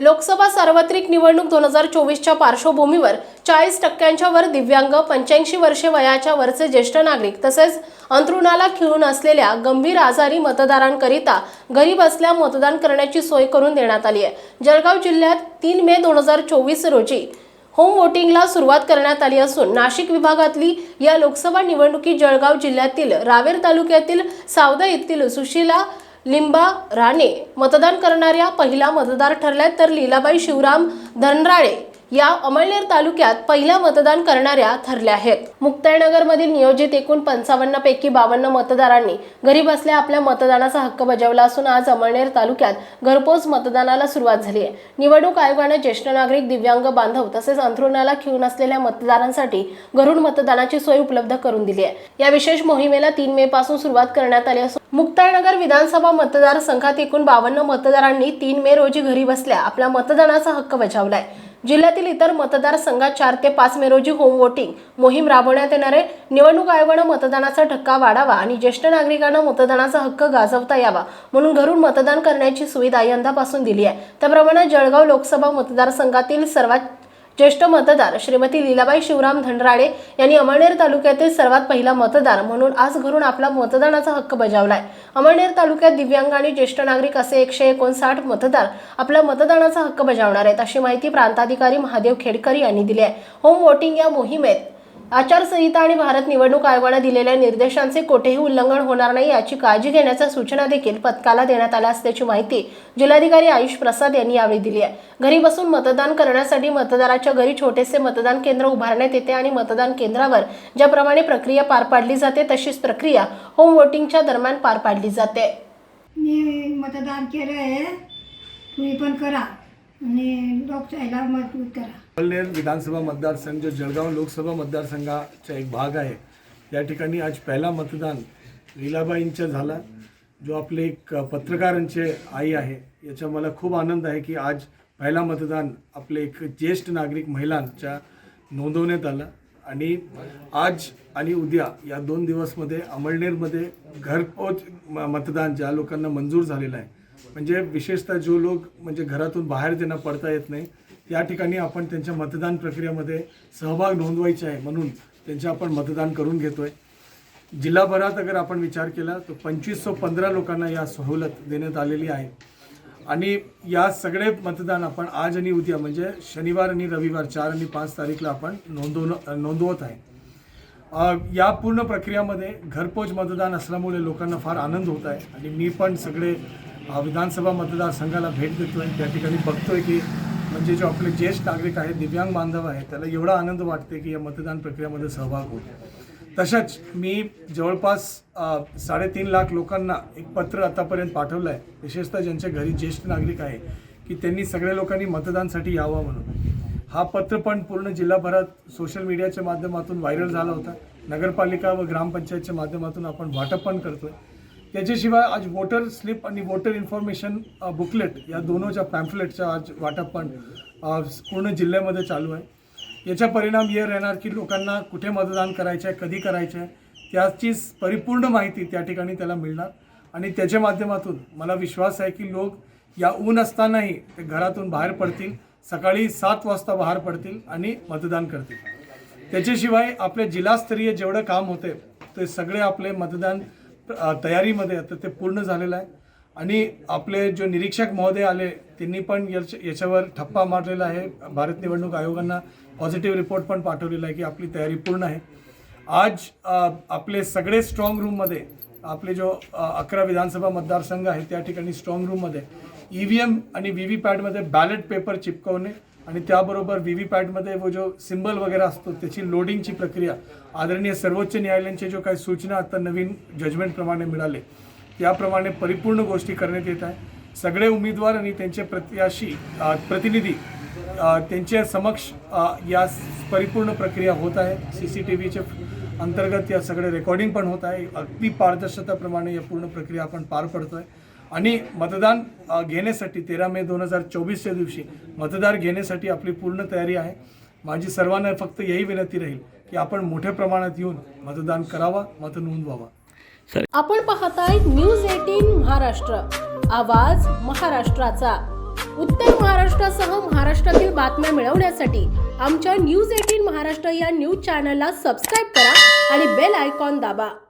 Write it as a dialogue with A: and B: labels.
A: लोकसभा सार्वत्रिक निवडणूक दोन हजार चोवीसच्या पार्श्वभूमीवर चाळीस टक्क्यांच्या वर दिव्यांग पंच्याऐंशी वर्षे वयाच्या वरचे ज्येष्ठ नागरिक तसेच अंथरुणाला खिळून असलेल्या गंभीर आजारी मतदारांकरिता घरी बसल्या मतदान करण्याची सोय करून देण्यात आली आहे. जळगाव जिल्ह्यात तीन मे दोन हजार चोवीस रोजी होम वोटिंगला सुरुवात करण्यात आली असून नाशिक विभागातली या लोकसभा निवडणुकीत जळगाव जिल्ह्यातील रावेर तालुक्यातील सावदा येथील सुशीला लिंबा राणे मतदान करणाऱ्या पहिला मतदार ठरल्या तर लीलाबाई शिवराम धनराळे या अमळनेर तालुक्यात पहिल्या मतदान करणाऱ्या ठरल्या आहेत. मुक्ताईनगरमधील नियोजित एकूण पंचावन्न पैकी बावन्न मतदारांनी घरी बसल्या आपल्या मतदानाचा हक्क बजावला असून आज अमळनेर तालुक्यात घरपोच मतदानाला सुरुवात झाली आहे. निवडणूक आयोगाने ज्येष्ठ नागरिक दिव्यांग बांधव तसेच अंथरुणाला खिळून असलेल्या मतदारांसाठी घरून मतदानाची सोय उपलब्ध करून दिली आहे. या विशेष मोहिमेला तीन मे पासून सुरुवात करण्यात आली असून मुक्ताईनगर विधानसभा मतदारसंघात एकूण बावन्न मतदारांनी तीन मे रोजी घरी बसल्या आपल्या मतदानाचा हक्क बजावलाय जिल्ह्यातील इतर मतदारसंघात चार ते पाच मे रोजी होम वोटिंग मोहीम राबवण्यात येणार आहे. निवडणूक आयोगानं मतदानाचा धक्का वाढावा आणि ज्येष्ठ नागरिकांना मतदानाचा हक्क गाजवता यावा म्हणून घरून मतदान करण्याची सुविधा यंदापासून दिली आहे. त्याप्रमाणे जळगाव लोकसभा मतदारसंघातील सर्वात ज्येष्ठ मतदार श्रीमती लीलाबाई शिवराम धनराळे यांनी अमळनेर तालुक्यातील सर्वात पहिला मतदार म्हणून आज घरून आपला मतदानाचा हक्क बजावलाय. अमळनेर तालुक्यात दिव्यांग आणि ज्येष्ठ नागरिक असे एकशे एकोणसाठ मतदार आपला मतदानाचा हक्क बजावणार आहेत अशी माहिती प्रांताधिकारी महादेव खेडकर यांनी दिली आहे. होम वोटिंग या मोहिमेत आचारसंहिता आणि भारत निवडणूक आयोगानं दिलेल्या निर्देशांचे कोठेही उल्लंघन होणार नाही याची काळजी घेण्याच्या सूचना देखील पथकाला देण्यात आल्या असल्याची माहिती जिल्हाधिकारी आयुष प्रसाद यांनी यावेळी दिली आहे. घरी बसून मतदान करण्यासाठी मतदाराच्या घरी छोटेसे मतदान केंद्र उभारण्यात येते आणि मतदान केंद्रावर ज्याप्रमाणे प्रक्रिया पार पाडली जाते तशीच प्रक्रिया होम वोटिंगच्या दरम्यान पार पाडली जाते.
B: मी मतदान केलं आहे तुम्ही पण करा. आणि लोकशाहीला मजबूत करा
C: अमळनेर विधानसभा मतदारसंघ जो जळगाव लोकसभा मतदारसंघाचा एक भाग आहे. या ठिकाणी आज पहिला मतदान लीलाबाईंचा झाला जो आपले एक पत्रकारांचे आई आहे. याचा मला खूप आनंद आहे की आज पहिला मतदान आपले एक ज्येष्ठ नागरिक महिलांच्या नोंदवण्यात आलं. आणि आज आणि उद्या या दोन दिवसमध्ये अमळनेरमध्ये घरपोच म- मतदान ज्या लोकांना मंजूर झालेलं आहे म्हणजे विशेषतः जो लोक म्हणजे घरातून बाहेर त्यांना पडता येत नाही त्या ठिकाणी आपण त्यांच्या मतदान प्रक्रियेमध्ये सहभाग नोंदवायचे आहे म्हणून त्यांचे आपण मतदान करून घेतोय. जिल्हाभरात अगर आपण विचार केला तर पंचवीस पंधरा लोकांना या सवलत देण्यात आलेली आहे. आणि या सगळे मतदान आपण आज आणि उद्या म्हणजे शनिवार आणि रविवार चार आणि पाच तारीखला आपण नोंदवणं नोंदवत आहे. या पूर्ण प्रक्रियामध्ये घरपोच मतदान असल्यामुळे लोकांना फार आनंद होत आहे. आणि मी पण सगळे विधानसभा मतदारसंघाला भेट देतो आणि त्या ठिकाणी बघतोय की म्हणजे जे आपले ज्येष्ठ नागरिक आहेत दिव्यांग बांधव आहे त्याला एवढा आनंद वाटते की या मतदान प्रक्रियेमध्ये सहभाग होतो तसंच मी जवळपास साडेतीन लाख लोकांना एक पत्र आतापर्यंत पाठवलं आहे विशेषतः ज्यांच्या घरी ज्येष्ठ नागरिक आहे की त्यांनी सगळ्या लोकांनी मतदानसाठी यावं म्हणून. हा पत्र पण पूर्ण जिल्हाभरात सोशल मीडियाच्या माध्यमातून व्हायरल झाला होता. नगरपालिका व ग्रामपंचायतच्या माध्यमातून आपण वाटप पण करतोय. त्याच्याशिवाय आज वोटर स्लिप आणि वोटर इन्फॉर्मेशन बुकलेट या दोनोंच्या पॅम्फलेटच्या आज वाटप पण पूर्ण जिल्ह्यामध्ये चालू आहे. याचा परिणाम हे राहणार की लोकांना कुठे मतदान करायचं आहे कधी करायचं आहे त्याची परिपूर्ण माहिती त्या ठिकाणी त्याला मिळणार. आणि त्याच्या माध्यमातून मला विश्वास आहे की लोक या ऊन असतानाही ते घरातून बाहेर पडतील सकाळी सात वाजता बाहेर पडतील आणि मतदान करतील. त्याच्याशिवाय आपले जिल्हास्तरीय जेवढं काम होते ते सगळे आपले मतदान तयारीमध्ये आता ते पूर्ण झालेलं आहे. आणि आपले जो निरीक्षक महोदय आले त्यांनी पण याच्या- याच्यावर ठप्पा मारलेला आहे. भारत निवडणूक आयोगांना पॉझिटिव्ह रिपोर्ट पण पाठवलेला आहे की आपली तयारी पूर्ण आहे. आज आपले सगळे स्ट्रॉंग रूममध्ये आपले जो अकरा विधानसभा मतदारसंघ आहे त्या ठिकाणी स्ट्रॉंग रूममध्ये ई व्ही एम आणि व्ही व्ही पॅडमध्ये बॅलेट पेपर चिपकवणे आणि त्याबरोबर व्ही व्ही पॅटमध्ये वो जो सिम्बल वगैरे असतो त्याची लोडिंगची प्रक्रिया आदरणीय सर्वोच्च न्यायालयांचे जो काही सूचना आता नवीन जजमेंटप्रमाणे मिळाले त्याप्रमाणे परिपूर्ण गोष्टी करण्यात येत आहे. सगळे उमेदवार आणि त्यांचे प्रत्याशी प्रतिनिधी त्यांच्या समक्ष या परिपूर्ण प्रक्रिया होत आहे. सी सी टी व्हीचे अंतर्गत या सगळे रेकॉर्डिंग पण होत आहे. अगदी पारदर्शकताप्रमाणे या पूर्ण प्रक्रिया आपण पार पडतो आहे आणि मतदान घेण्यासाठी तेरा मे दोन हजार चोवीसच्या दिवशी मतदार घेण्यासाठी आपली पूर्ण तयारी आहे. माझी सर्वांना फक्त यही विनंती राहील की आपण मोठ्या प्रमाणात येऊन मतदान करावा मत नोंदवावा.
A: आपण पाहताय न्यूज एटीन महाराष्ट्र. आवाज महाराष्ट्राचा. उत्तर महाराष्ट्रासह महाराष्ट्रातील बातम्या मिळवण्यासाठी आमच्या न्यूज एटीन महाराष्ट्र या न्यूज चॅनलला सबस्क्राईब करा आणि बेल आयकॉन दाबा.